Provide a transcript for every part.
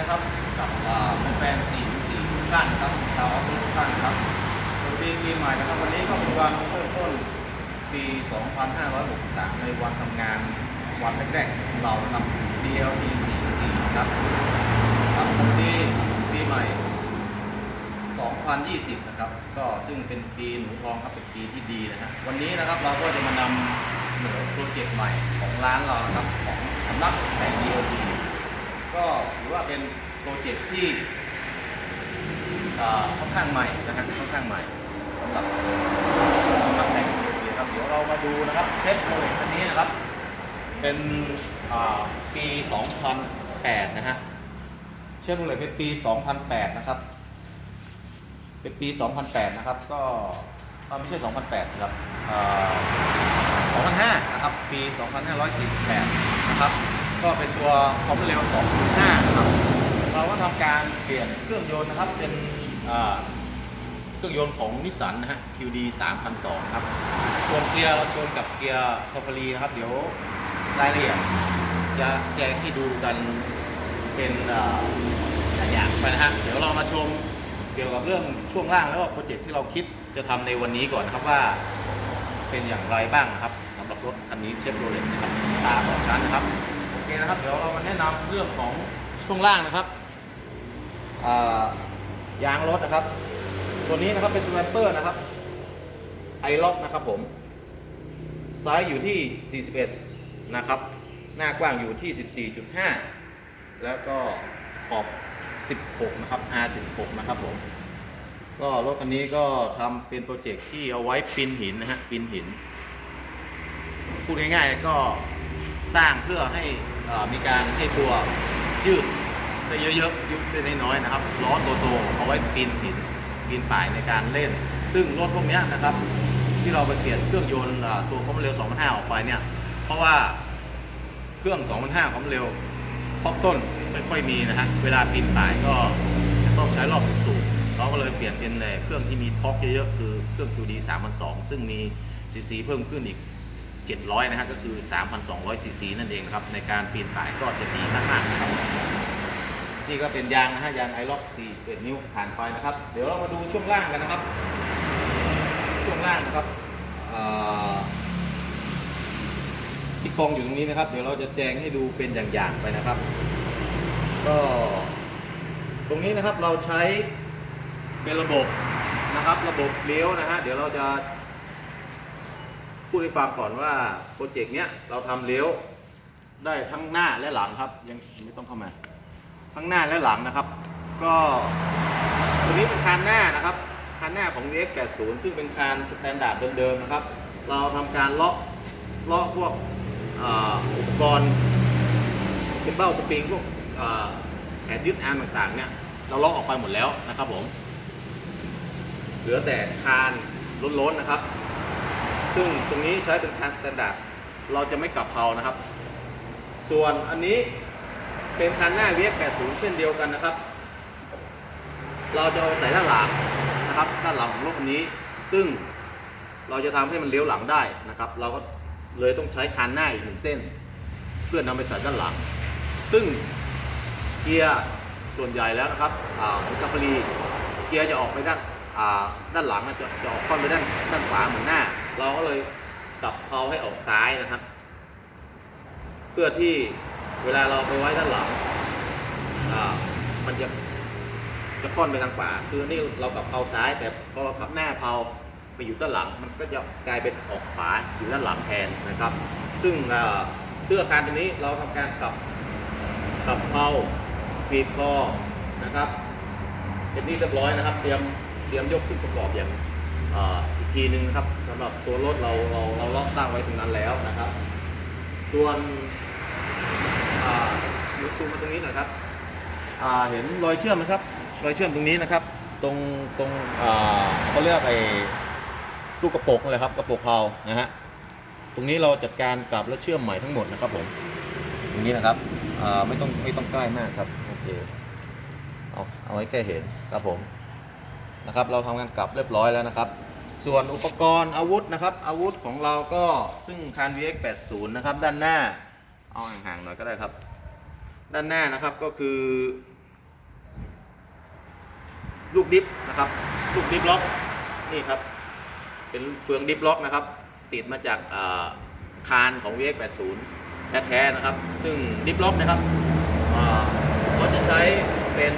นะครับกับแฟนๆสี่สี่ทุกท่านครับชาวทุกท่านครับสวัสดีปีใหม่นะครับวันนี้ก็เป็นวันเริ่มต้นปี 2563 ในวันทำงานวันแรกๆของเราครับ DLT 44ครับครับสวัสดีปีใหม่ 2020 นะครับ ก็ซึ่งเป็นปีหนูทองครับเป็นปีที่ดีนะฮะวันนี้นะครับเราก็จะมานำเสนอโปรเจกต์ใหม่ของร้านเรานะครับของสำนักแต่ง DLT ก็ถือว่าเป็นโปรเจกต์ที่ค่อนข้างใหม่นะฮะค่อนข้างใหม่สำหรับสำนักแต่ง DLT นะครับเดี๋ยวเรามาดูนะครับเชฟโปรเจกต์อันนี้นะครับ เป็นปี 2008 นะฮะเชฟโรเลตเป็นปี 2008 นะครับ เป็นปี 2008 นะครับ ก็อ่าไม่ใช่ 2008สิครับ2005 นะครับ ปี 2548 นะครับ ก็เป็นตัวความรวดเร็ว 2.5 นะครับ เราก็ทำการเปลี่ยนเครื่องยนต์นะครับ เป็นเครื่องยนต์ของนิสสันนะฮะ QD 3002 ครับ ส่วนเกียร์เราชนกับเกียร์ซ f ฟ r รีนะครับ เดี๋ยวรายละเอียดจะแจ้งให้ดูกันเป็นอ่าอย่างไปนะฮะ เดี๋ยวเรามาชมเกี่ยวกับเรื่องช่วงล่างแล้วก็โปรเจกต์ที่เราคิดจะทำในวันนี้ก่อนนะครับว่าเป็นอย่างไรบ้างนะครับสำหรับรถคันนี้เชฟโรเลตนะครับตาสองชั้นนะครับ นะครับ เดี๋ยวเรามาแนะนำเรื่องของช่วงล่างนะครับยางรถนะครับ ตัวนี้นะครับเป็นสไนเปอร์นะครับไอล็อกนะครับผมไซส์อยู่ที่ 41 นะครับ หน้ากว้างอยู่ที่ 14.5 แล้วก็ขอบ 16 นะครับ R16 นะครับผม ก็รถคันนี้ก็ทำเป็นโปรเจกต์ที่เอาไว้ปินหินนะฮะ ปินหิน พูดง่ายๆก็สร้างเพื่อให้ มีการให้ตัวยืดได้เยอะๆยืดได้น้อยๆนะครับล้อโตๆเอาไว้ปีนหินปีนป่ายในการเล่น ซึ่งรถพวกนี้นะครับ ที่เราไปเปลี่ยนเครื่องยนต์ตัวความเร็ว 2,500 ออกไปเนี่ย เพราะว่าเครื่อง 2,500 ความเร็วท็อปต้นไม่ค่อยมีนะฮะเวลาปีนป่ายก็จะต้องใช้รอบสูงๆเราก็เลยเปลี่ยนเป็นเครื่องที่มีท็อกเยอะๆคือเครื่อง QD 3,200ซึ่งมีซีซีเพิ่มขึ้นอีก 700 นะฮะก็คือ 3,200 ซีซีนั่นเองนะครับ ในการปีนป่ายก็จะดีมากๆนะครับ นี่ก็เป็นยางนะฮะยางไอล็อก41 นิ้วผ่านไปนะครับ เดี๋ยวเรามาดูช่วงล่างกันนะครับ ช่วงล่างนะครับที่กองอยู่ตรงนี้นะครับ เดี๋ยวเราจะแจงให้ดูเป็นอย่างๆไปนะครับ ก็ตรงนี้นะครับเราใช้เป็นระบบนะครับ ระบบเลี้ยวนะฮะเดี๋ยวเราจะ พูดให้ฟังก่อนว่าโปรเจกต์เนี้ยเราทำเลี้ยวได้ทั้งหน้าและหลังครับ ยังไม่ต้องเข้ามา ทั้งหน้าและหลังนะครับ ก็ตัวนี้เป็นคานหน้านะครับคานหน้าของ VX80 ซึ่งเป็นคานสแตนดาร์ดเดิมๆนะครับ เราทำการเลาะเลาะพวกอ่าอุปกรณ์เป็นเบ้าสปริงพวกอ่าแขนยึดอาร์มต่างๆเนี่ยเราเลาะออกไปหมดแล้วนะครับผม เหลือแต่คานล้นๆนะครับ ซึ่งตรงนี้ใช้เป็นคานสแตนดาร์ดเราจะไม่กลับเพลานะครับ ส่วนอันนี้เป็นคันหน้า VX80 เช่นเดียวกันนะครับ เราจะเอาใส่ด้านหลังนะครับด้านหลังของรถคันนี้ ซึ่งเราจะทำให้มันเลี้ยวหลังได้นะครับ เราก็เลยต้องใช้คันหน้าอีกหนึ่งเส้น เพื่อนำไปใส่ด้านหลัง ซึ่งเกียร์ส่วนใหญ่แล้วนะครับอาของซาฟารีเกียร์จะออกไปด้านอ่าด้านหลังจะจะออกค่อนไปด้านด้านขวาเหมือนหน้า เราก็เลยกลับเพลาให้ออกซ้ายนะครับ เพื่อที่เวลาเราไปไว้ด้านหลังมันจะจะค่อนไปทางขวาคือนี่เรากลับเพลาซ้าย แต่พอเราขับหน้าเพลาไปอยู่ด้านหลัง มันก็จะกลายเป็นออกขวาอยู่ด้านหลังแทนนะครับ ซึ่งเสื้อคานตัวนี้เราทำการกลับกลับเพลาปีดคอนะครับเป็นที่เรียบร้อยนะครับ เตรียมเตรียมยกขึ้นประกอบอย่าง ทีหนึงนะครับสำหรับตัวรถเราเราเราล็อกตั้งไว้ตรงนั้นแล้วนะครับ ส่วนอ่าเดี๋ยวซูมมาตรงนี้หน่อยครับอ่าเห็นรอยเชื่อมไหมครับ รอยเชื่อมตรงนี้นะครับ ตรงตรงอ่าเขาเรียกไอ้ลูกกระโปงอะไรครับกระโปงเพลานะฮะตรงนี้เราจัดการกลับและเชื่อมใหม่ทั้งหมดนะครับผมตรงนี้นะครับอ่าไม่ต้องไม่ต้องใกล้มากครับโอเคเอาเอาไว้แค่เห็นครับผมนะครับ เราทำการกลับเรียบร้อยแล้วนะครับ ส่วนอุปกรณ์อาวุธนะครับ อาวุธของเราก็ซึ่งคาน VX80 นะครับ ด้านหน้า เอาห่างๆหน่อยก็ได้ครับ ด้านหน้านะครับก็คือ ลูกดิฟนะครับ ลูกดิฟล็อกนี่ครับ เป็นเฟืองดิฟล็อกนะครับ ติดมาจากาคานของ VX80 แท้ๆนะครับ ซึ่งดิฟล็อกนะครับอ่าเราจะใช้เป็น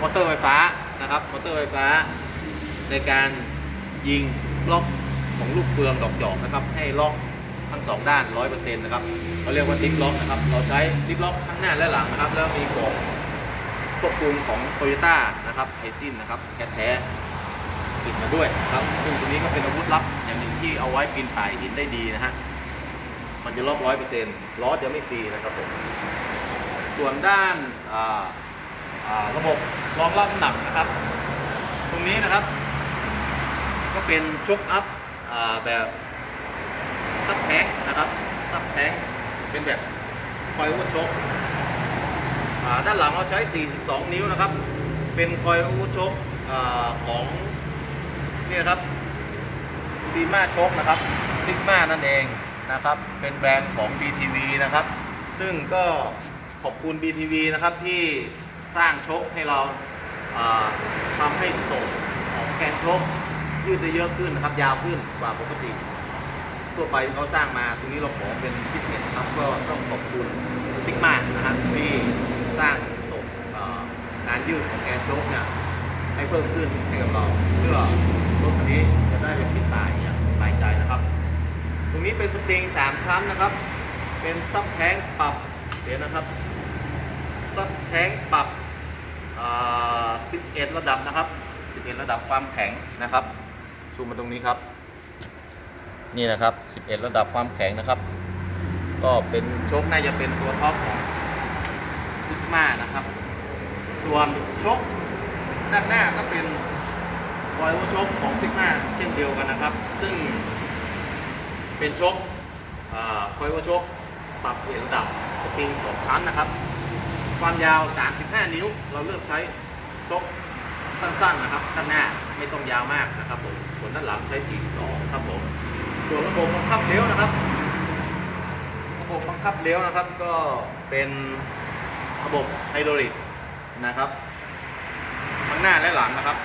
มอเตอร์ไฟฟ้านะครับมอเตอร์ไฟฟ้าในการ ยิงล็อกของลูกเฟืองดอกจอกนะครับ ให้ล็อกทั้งสองด้าน 100%นะครับเราเรียกว่าดิฟล็อกนะครับ เราใช้ดิฟล็อกทั้งหน้าและหลังนะครับ แล้วมีกล่องควบคุมของโตโยต้านะครับไอซินนะครับแท้ๆติดมาด้วยนะครับ ซึ่งตัวนี้ก็เป็นอาวุธลับอย่างหนึ่งที่เอาไว้ปีนป่ายหินได้ดีนะฮะ มันจะล็อกร้อยเปอร์เซ็นต์ล้อจะไม่ฟรีนะครับผม ส่วนด้านระบบรองรับน้ำหนักนะครับ ตรงนี้นะครับ ก็เป็นชกอัพอแบบซับแทงนะครับซับแทงเป็นแบบคอยอเวอร์ชกด้านหลังเราใช้ 42 นิ้วนะครับ เป็นคอยอเวอร์ชกอของนี่นะครับซีมาชกนะครับซิกมานั่นเองนะครับ เป็นแบรนด์ของ BTV นะครับ ซึ่งก็ขอบคุณ BTV นะครับที่สร้างชกให้เราอ่าทำให้สโตกของแกนชก ยืดได้เยอะขึ้นนะครับ ยาวขึ้นกว่าปกติ ทั่วไปที่เขาสร้างมาตรงนี้เราขอเป็นพิเศษนะครับก็ต้องขอบคุณซิกมานะครับที่สร้างสตกเอ่อการยืดของแกนโชคเนี่ยให้เพิ่มขึ้นให้กับเราเพื่อรถคันนี้จะได้เป็นปิดตายอย่างสบายใจนะครับ ตรงนี้เป็นสปริง 3 ชั้นนะครับ เป็นซับแท้งปรับเดี๋ยวนะครับซับแท้งปรับ11 ระดับนะครับ 11 ระดับความแข็งนะครับ ซูมมาตรงนี้ครับ นี่นะครับ 11 ระดับความแข็งนะครับ ก็เป็นโชคน่าจะเป็นตัวท็อปของซิกมานะครับ ส่วนโชคด้านหน้าก็เป็นรอยว่าชคของซิกมาเช่นเดียวกันนะครับ ซึ่งเป็นชคคอยว่าชคปรับเปลี่ยนระดับสปริงสองชั้นนะครับ ความยาว 35 นิ้ว เราเลือกใช้ชค สั้นๆนะครับด้านหน้าไม่ต้องยาวมากนะครับผมส่วนด้านหลังใช้42ครับผมส่วนระบบบังคับเลี้ยวนะครับระบบบังคับเลี้ยวนะครับก็เป็นระบบไฮดรอลิกนะครับทั้งหน้าและหลังนะครับ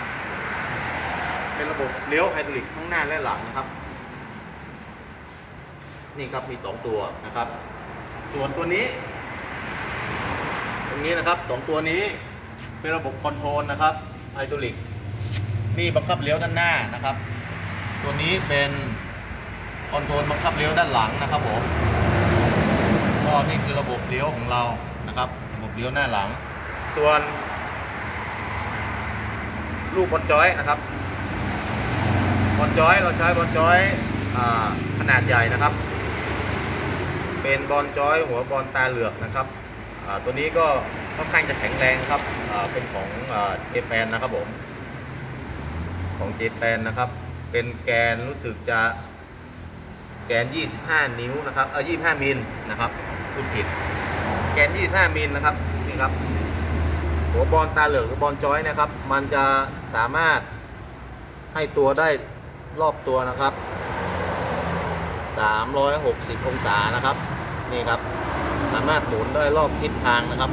เป็นระบบเลี้ยวไฮดรอลิกทั้งหน้าและหลังนะครับ นี่ครับมี 2 ตัวนะครับ ส่วนตัวนี้ตรงนี้นะครับสองตัวนี้เป็นระบบคอนโทรลนะครับ ไฮดรอลิกนี่บังคับเลี้ยวด้านหน้านะครับ ตัวนี้เป็นคอนโทรลบังคับเลี้ยวด้านหลังนะครับผมก็นี่คือระบบเลี้ยวของเรานะครับ ระบบเลี้ยวหน้าหลัง ส่วน ลูกบอลจอยนะครับบอลจอยเราใช้บอลจอยอขนาดใหญ่นะครับ เป็นบอลจอยหัวบอลตาเหลือกนะครับตัวนี้ก็ ค่อนข้างจะแข็งแรงครับเป็นของเจแปนนะครับผมของเจแปนนะครับ เป็นแกนรู้สึกจะแกน 25 นิ้วนะครับเออ25มิลนะครับพูดผิด แกน 25มิลนะครับนี่ครับหัวบอลตาเหลือกหรือบอลจอยนะครับ มันจะสามารถให้ตัวได้รอบตัวนะครับ 360 องศานะครับ นี่ครับ สามารถหมุนได้รอบทิศทางนะครับ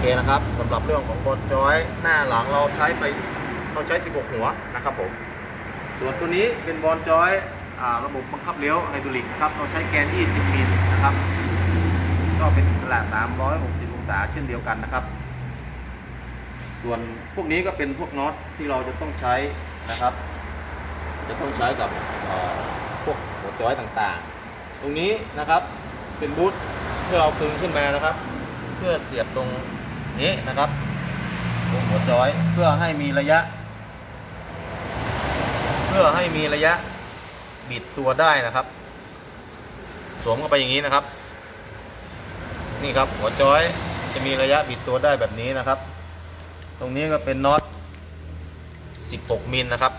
เคนะครับสำหรับเรื่องของบอลจอยหน้าหลังเราใช้ไปเราใช้ 16 หัวนะครับผมส่วนตัวนี้เป็นบอลจอยอระบบบังคับเลี้ยวไฮดรอลิกนะครับเราใช้แกน 20 มิลนะครับก็เป็นขนาด360 องศาเช่นเดียวกันนะครับ ส่วนพวกนี้ก็เป็นพวกน็อตที่เราจะต้องใช้นะครับ จะต้องใช้กับพวกหัวจอยต่างๆ ตรงนี้นะครับเป็นบูทที่เราพึงขึ้นมานะครับ เพื่อเสียบตรง นี้นะครับตรงหัวจอยเพื่อให้มีระยะ เพื่อให้มีระยะบิดตัวได้นะครับ สวมเข้าไปอย่างนี้นะครับ นี่ครับหัวจอยจะมีระยะบิดตัวได้แบบนี้นะครับ ตรงนี้ก็เป็นน็อต 16 มิลนะครับ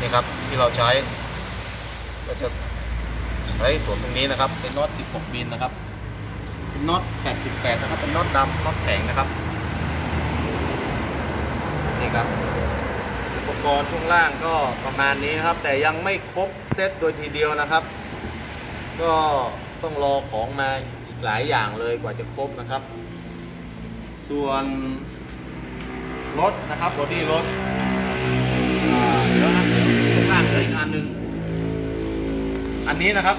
นี่ครับที่เราใช้ก็จะใช้สวมตรงนี้นะครับ เป็นน็อต 16 มิลนะครับ น็อต8.8นะครับเป็นน็อตดำน็อตแข็งนะครับนี่ครับอุปกรณ์ช่วงล่างก็ประมาณนี้นะครับ แต่ยังไม่ครบเซตโดยทีเดียวนะครับ ก็ต้องรอของมาอีกหลายอย่างเลยกว่าจะครบนะครับ ส่วนรถนะครับบอดี้รถเดี๋ยวนะข้างล่างเหลืออีกอันหนึ่งอันนี้นะครับ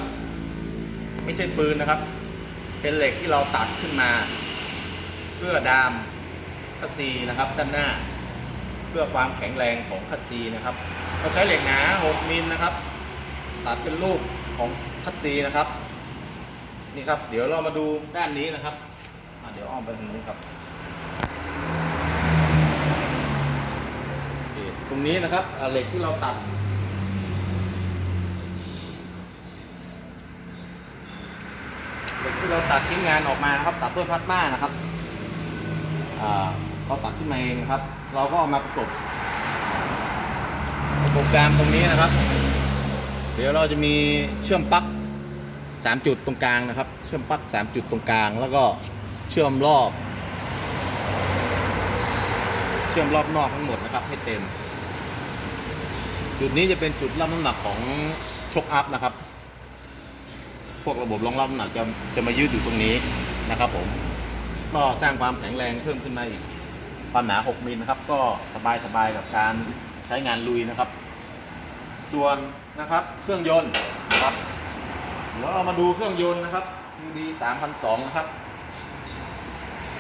ไม่ใช่ปืนนะครับ เป็นเหล็กที่เราตัดขึ้นมา เพื่อดามคัสซีนะครับ ด้านหน้า เพื่อความแข็งแรงของคัสซีนะครับเราใช้เหล็กหนา 6มิลนะครับ ตัดเป็นรูปของคัสซีนะครับ นี่ครับ เดี๋ยวเรามาดูด้านนี้นะครับเดี๋ยวอ้อมไปทางนู้นครับตรงนี้นะครับเหล็กที่เราตัด เราตัดชิ้นงานออกมานะครับ ตัดด้วยพลาสมานะครับเราตัดขึ้นมาเองนะครับ เราก็เอามาประกบประกบกรามตรงนี้นะครับ เดี๋ยวเราจะมีเชื่อมปลั๊กสามจุดตรงกลางนะครับ เชื่อมปลั๊กสามจุดตรงกลาง แล้วก็เชื่อมรอบ เชื่อมรอบนอกทั้งหมดนะครับ ให้เต็ม จุดนี้จะเป็นจุดรับน้ำหนักของชกอัพนะครับ พวกระบบรองรับน้ำหนักจะจะมายืดอยู่ตรงนี้นะครับผมก็สร้างความแข็งแรงเพิ่มขึ้นมาอีก ความหนา 6 มิลนะครับ ก็สบายสบายกับการใช้งานลุยนะครับ ส่วนนะครับเครื่องยนต์นะครับเดี๋ยวเรามาดูเครื่องยนต์นะครับ UD 3002นะครับ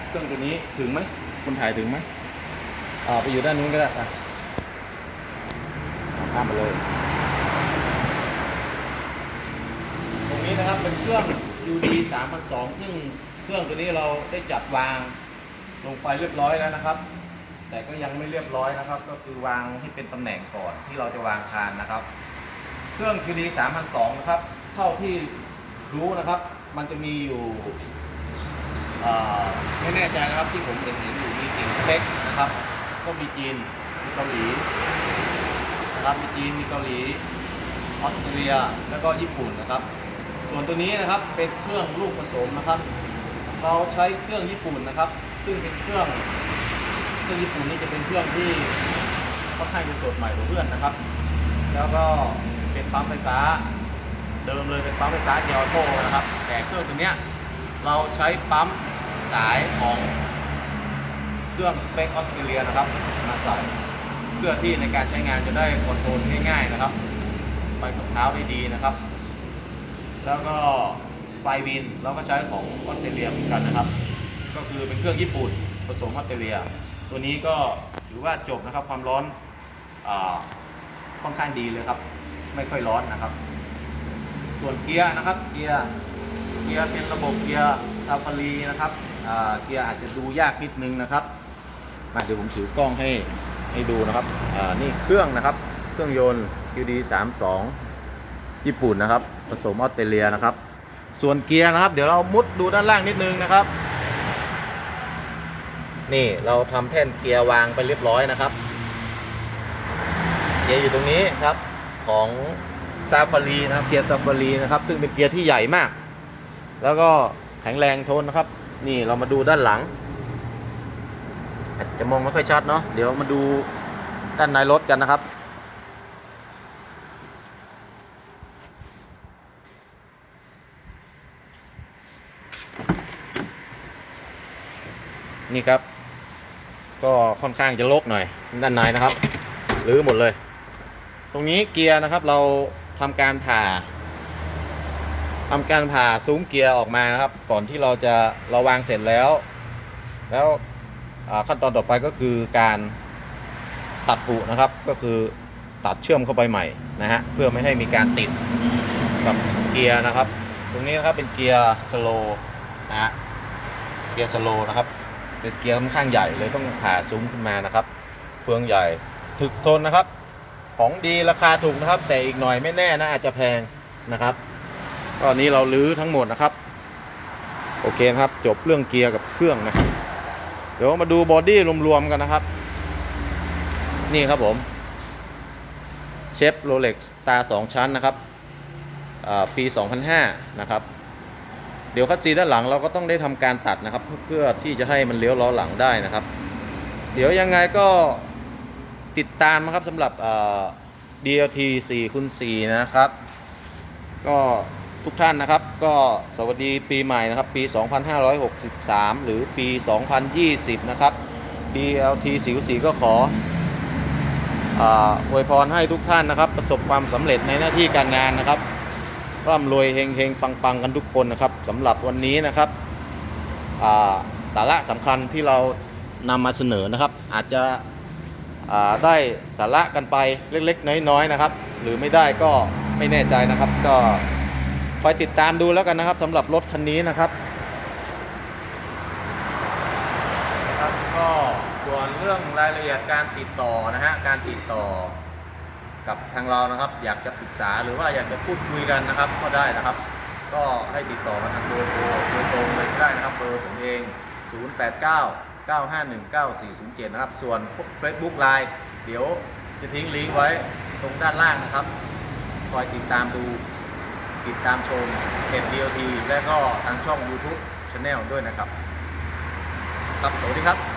เครื่องตัวนี้ถึงไหมคุณถ่ายถึงไหมอ่าไปอยู่ด้านนู้นก็ได้อะเอาข้ามไปเลย ตรง นี้นะครับเป็นเครื่อง UD 3002ซึ่งเครื่องตัวนี้เราได้จัดวางลงไปเรียบร้อยแล้วนะครับ แต่ก็ยังไม่เรียบร้อยนะครับ ก็คือวางให้เป็นตำแหน่งก่อนที่เราจะวางคานนะครับ เครื่อง QD 3002นะครับ เท่าที่รู้นะครับ มันจะมีอยู่ไม่แน่ใจนะครับที่ผมเห็นเห็นอยู่มีสีสเปคนะครับ ก็มีจีนมีเกาหลีนะครับมีจีนมีเกาหลีออสเตรเลียแล้วก็ญี่ปุ่นนะครับ ส่วนตัวนี้นะครับเป็นเครื่องลูกผสมนะครับ เราใช้เครื่องญี่ปุ่นนะครับ ซึ่งเป็นเครื่องเครื่องญี่ปุ่นนี่จะเป็นเครื่องที่ค่อนข้างจะสดใหม่กว่าเพื่อนนะครับ แล้วก็เป็นปั๊มไฟฟ้า เดิมเลยเป็นปั๊มไฟฟ้าเกียร์ออโต้นะครับ แต่เครื่องตัวเนี้ยเราใช้ปั๊มสายของเครื่องสเปคออสเตรเลียนะครับมาใส่เพื่อที่ในการใช้งานจะได้คอนโทรลง่าย ๆ นะครับ ไปกับเท้าได้ดีนะครับ แล้วก็ไฟวินเราก็ใช้ของออสเตรเลียเหมือนกันนะครับ ก็คือเป็นเครื่องญี่ปุ่นผสมออสเตรเลีย ตัวนี้ก็ถือว่าจบนะครับความร้อนอค่อนข้างดีเลยครับ ไม่ค่อยร้อนนะครับ ส่วนเกียร์นะครับเกียร์เกียร์เป็นระบบเกียร์ซาฟารีนะครับเกียร์อาจจะดูยากนิดนึงนะครับมาเดี๋ยวผมถือกล้องให้ให้ดูนะครับนี่เครื่องนะครับ เครื่องยนต์ QD 32 ญี่ปุ่นนะครับ สมออสเตรเลียนะครับ ส่วนเกียร์นะครับ เดี๋ยวเรามุดดูด้านล่างนิดนึงนะครับ นี่เราทำแท่นเกียร์วางไปเรียบร้อยนะครับ เกียร์อยู่ตรงนี้ครับของซาฟารีนะครับเกียร์ซาฟารีนะครับ ซึ่งเป็นเกียร์ที่ใหญ่มาก แล้วก็แข็งแรงทนนะครับ นี่เรามาดูด้านหลังอาจจะมองไม่ค่อยชัดเนาะเดี๋ยวมาดูด้านในรถกันนะครับ นี่ครับ ก็ค่อนข้างจะลกหน่อยด้านในนะครับหรือหมดเลย ตรงนี้เกียร์นะครับเราทำการผ่าทำการผ่าซุ้มเกียร์ออกมานะครับ ก่อนที่เราจะเราวางเสร็จแล้ว แล้วขั้นตอนต่อไปก็คือการตัดปุนะครับ ก็คือตัดเชื่อมเข้าไปใหม่นะฮะเพื่อไม่ให้มีการติดกับเกียร์นะครับ ตรงนี้นะครับเป็นเกียร์สโลนะฮะเกียร์สโลนะครับ เป็นเกียร์ค่อนข้างใหญ่เลยต้องผ่าซุ้มขึ้นมานะครับ เฟืองใหญ่ถึกทนนะครับ ของดีราคาถูกนะครับ แต่อีกหน่อยไม่แน่นะอาจจะแพงนะครับตอนนี้เราลื้อทั้งหมดนะครับ โอเคนะครับจบเรื่องเกียร์กับเครื่องนะครับเดี๋ยวมาดูบอดี้รวมๆกันนะครับ นี่ครับผมเชฟโรเล็กตาร์สองชั้นนะครับอ่าปี 2005 นะครับ เดี๋ยวคัดซีด้านหลังเราก็ต้องได้ทำการตัดนะครับ เพื่อที่จะให้มันเลี้ยวล้อหลังได้นะครับ เดี๋ยวยังไงก็ติดตามนะครับสำหรับเอ่อ DLT 4คูณ4นะครับ ก็ทุกท่านนะครับ ก็สวัสดีปีใหม่นะครับ ปี 2563 หรือปี 2020 นะครับ BLT สิวสีก็ขออวยพรให้ทุกท่านนะครับ ประสบความสำเร็จในหน้าที่การงานนะครับ ร่ำรวยเฮงเฮงปังปังกันทุกคนนะครับสำหรับวันนี้นะครับาสาระสำคัญที่เรานำมาเสนอนะครับ อาจจะได้สาระกันไปเล็กๆ น้อยๆนะครับ หรือไม่ได้ก็ไม่แน่ใจนะครับ ก็คอยติดตามดูแล้วกันนะครับสำหรับรถคันนี้นะครับครับก็ส่วนเรื่องรายละเอียดการติดต่อนะฮะการติดต่อ กับทางเรานะครับ อยากจะปรึกษาหรือว่าอยากจะพูดคุยกันนะครับ ก็ได้นะครับ ก็ให้ติดต่อมาทางเบอร์โทรโดยตรงเลยก็ได้นะครับ เบอร์ผมเอง 089 951 9407 นะครับ ส่วน Facebook Line เดี๋ยวจะทิ้งลิงก์ไว้ตรงด้านล่างนะครับ คอยติดตามดูติดตามชมเพจ DOT และก็ทางช่อง YouTube Channel ด้วยนะครับ ครับ สวัสดีครับ